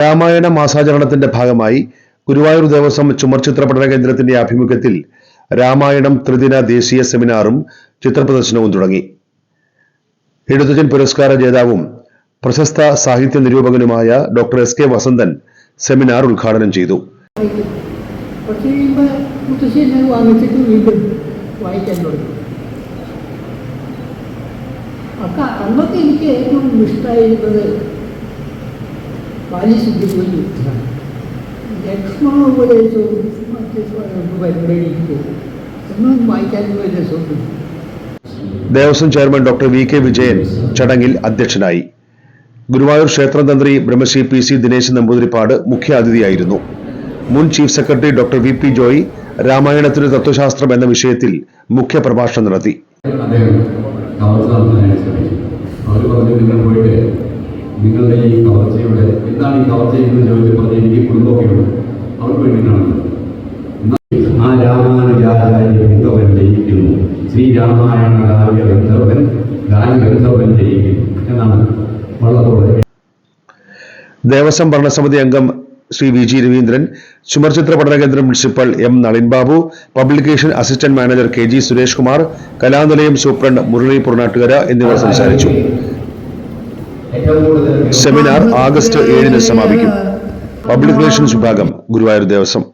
രാമായണ മാസാചരണത്തിന്റെ ഭാഗമായി ഗുരുവായൂർ ദേവസ്വം ചുമർചിത്ര പഠന കേന്ദ്രത്തിന്റെ ആഭിമുഖ്യത്തിൽ രാമായണം ത്രിദിന ദേശീയ സെമിനാറും ചിത്രപ്രദർശനവും തുടങ്ങി. എഴുത്തച്ഛൻ പുരസ്കാര ജേതാവും പ്രശസ്ത സാഹിത്യ നിരൂപകനുമായ doctor S K Vasanthan seminar ഉദ്ഘാടനം ചെയ്തു. അന്നൊക്കെ എനിക്ക് ഏറ്റവും ഇഷ്ടമായിരുന്നത് ബാലിശുദ്ധിപോയി യുദ്ധമാണ് ലക്ഷ്മണ ഉപദേശവും മറ്റു പരിപാടിക്ക് ഒന്നും വായിക്കാൻ വലിയ രസമൊന്നും Devaswom chairman doctor V K Vijayan ചടങ്ങിൽ അധ്യക്ഷനായി. ഗുരുവായൂർ ക്ഷേത്രതന്ത്രി ബ്രഹ്മശ്രീ പി സി ദിനേശ് നമ്പൂതിരിപ്പാട് മുഖ്യാതിഥിയായിരുന്നു. മുൻ chief secretary doctor V P Joy രാമായണത്തിന് തത്വശാസ്ത്രം എന്ന വിഷയത്തിൽ മുഖ്യ പ്രഭാഷണം നടത്തി നിങ്ങളുടെ ഈ കവർച്ചയുടെ എന്താണ് ഈ കവർച്ച എന്ന് ചോദിച്ചു പറഞ്ഞ എനിക്ക് കുടുംബമൊക്കെ ഉണ്ട് അവർക്ക് വേണ്ടിയിട്ടാണ് ആ രാമാനുജാചാര്യ ഗന്ധർവൻ ജയിക്കുന്നു. ശ്രീ രാമായണ കാവ്യ ഗന്ധർവൻ ഗാന ഗന്ധർവൻ ജയിക്കുന്നു എന്നാണ് വള്ളത്തോടെ ദേവസ്വം ഭരണസമിതി അംഗം ശ്രീ വി ജി രവീന്ദ്രൻ ചുമർചിത്ര പഠന കേന്ദ്രം principal M Nalin Babu publication assistant manager K G Suresh Kumar Kalanilayam superintendent Murali Puranattukara എന്നിവർ സംസാരിച്ചു. സെമിനാർ ആഗസ്റ്റ് ഏഴിന് സമാപിക്കും. പബ്ലിക് റിലേഷൻസ് വിഭാഗം ഗുരുവായൂർ ദേവസ്വം.